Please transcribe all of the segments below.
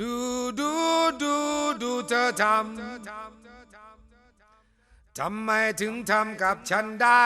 ดูดูดูดูเธอทำทำไมถึงทำกับฉันได้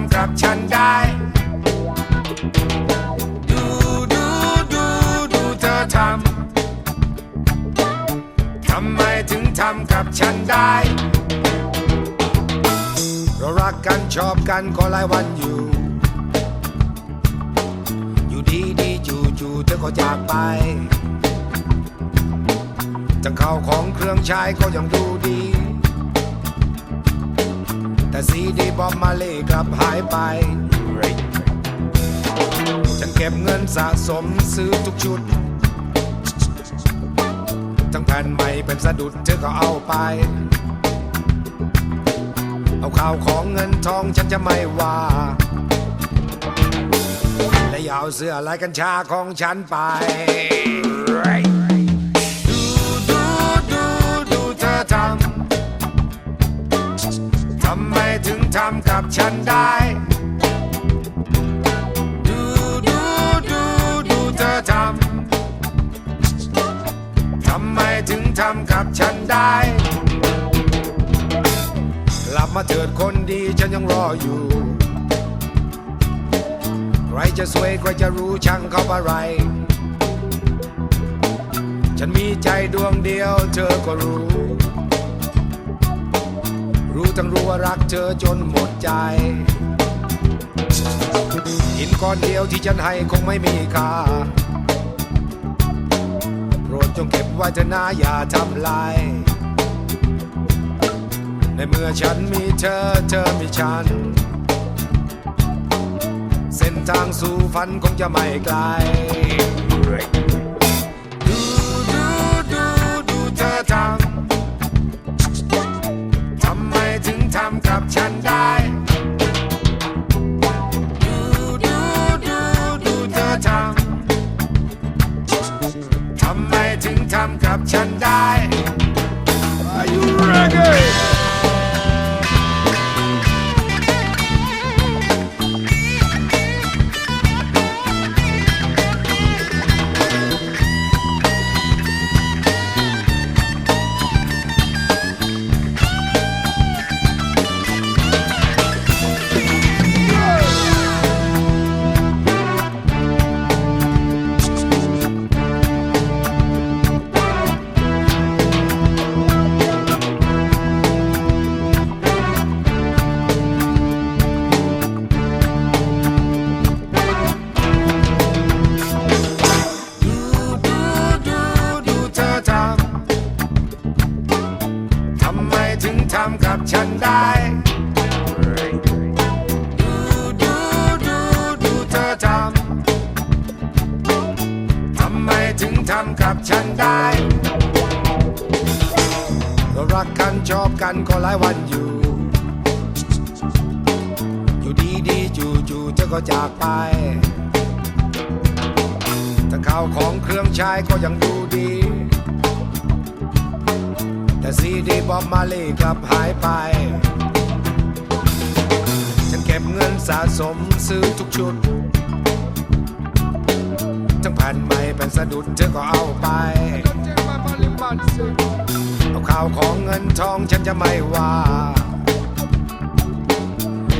ำกับฉันได้ ดูดูดูดูเธอทำ ทำไมถึงทำกับฉันได้ เรารักกันชอบกันก็หลายวันอยู่ อยู่ดีดีจู่จู่เธอก็จากไปทั้งข้าวของเครื่องใช้ก็ยังดูดี ซีดีบอมมาเล่กลับหายไป ฉันเก็บเงินสะสมซื้อทุกชุด ทั้งแผ่นใหม่เป็นสะดุดเธอก็เอาไป เอาข่าวของเงินทองฉันจะไม่ว่า และอย่าเอาเสื้อลายกัญชาของฉันไปดูดูดูดูเธอทำ ทำไมถึงทำกับฉันได้ ดูดูดูดูเธอทำ ทำไมถึงทำกับฉันได้กลับมาเถิดคนดีฉันยังรออยู่ ใครจะสวยใครจะรู้ช่างเขาอะไร ฉันมีใจดวงเดียวเธอก็รู้รู้ ทั้งรู้ว่ารักเธอจนหมดใจหินก้อนเดียวที่ฉันให้คงไม่มีค่า โปรดจงเก็บไว้เถอะนะอย่าทำลาย ในเมื่อฉันมีเธอเธอมีฉัน เส้นทางสู่ฝันคงจะไม่ไกล ทำกับฉันได้ Are you ready? ชอบกันก็หลายวันอยู่ อยู่ดีดีจู่จู่เธอก็จากไปทั้งข้าวของเครื่องใช้ก็ยังดูดี แต่ซีดีบอมมาเล่กลับหายไป ฉันเก็บเงินสะสมซื้อทุกชุด ทั้งแผ่นใหม่เป็นสะดุดเธอก็เอาไป ข่าวของเงินทองฉันจะไม่ว่า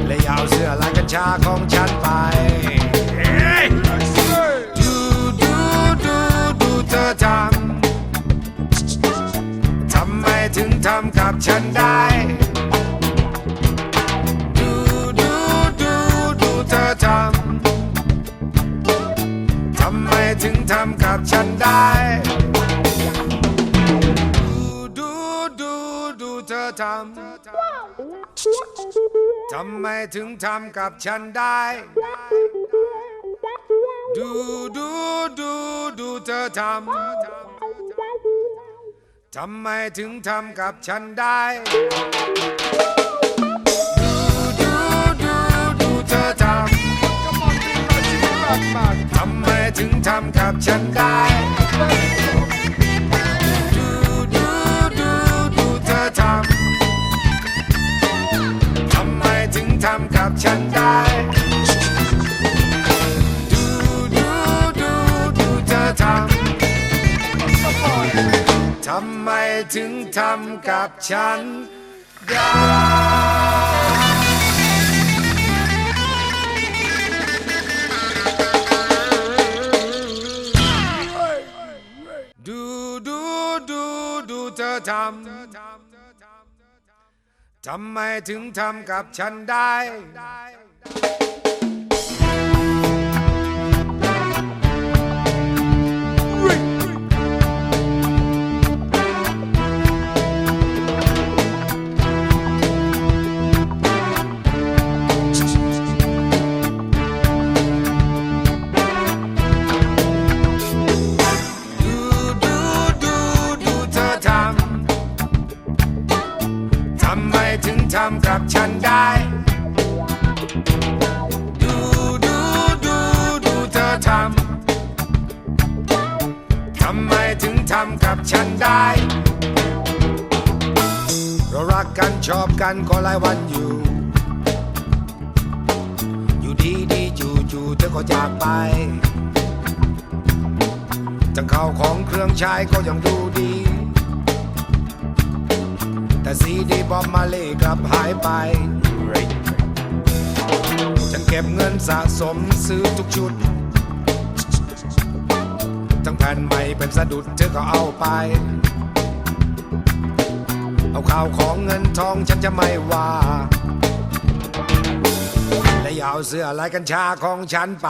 และอยาวเสื้อลายกัญชาของฉันไปดูดูดูดูเธอทำทำไมถึงทำกับฉันได้ดูดูดูดูเธอทำทำไมถึงทำกับฉันได้ ทำไมถึงทำกับฉันได้ดูดูดูดูเธอททำไมถึงทำกับฉันได้ ดูดูดูดูเธอทำ ทำไมถึงทำกับฉันได้ดูำกับฉันได้ดูดูดูดูเธอทำทำไมถึงทำกับฉันได้ดูดูดูดูเธอทำ ทำไมถึงทำกับฉันได้ ทำไมถึงทำกับฉันได้ ดูดูดูดูเธอทำ ทำไมถึงทำกับฉันได้ เรารักกันชอบกันก็หลายวันอยู่ อยู่ดีดีจู่จู่เธอก็จากไปจังข้าวของเครื่องใช้ก็ยังดูดี แต่ซีดีบอมมาเล่กลับหายไปฉันเก็บเงินสะสมซื้อทุกชุด ทั้งแผ่นใหม่เป็นสะดุดเธอก็เอาไป เอาข่าวของเงินทองฉันจะไม่ว่าและอย่าเอาเสื้อลายกัญชาของฉันไป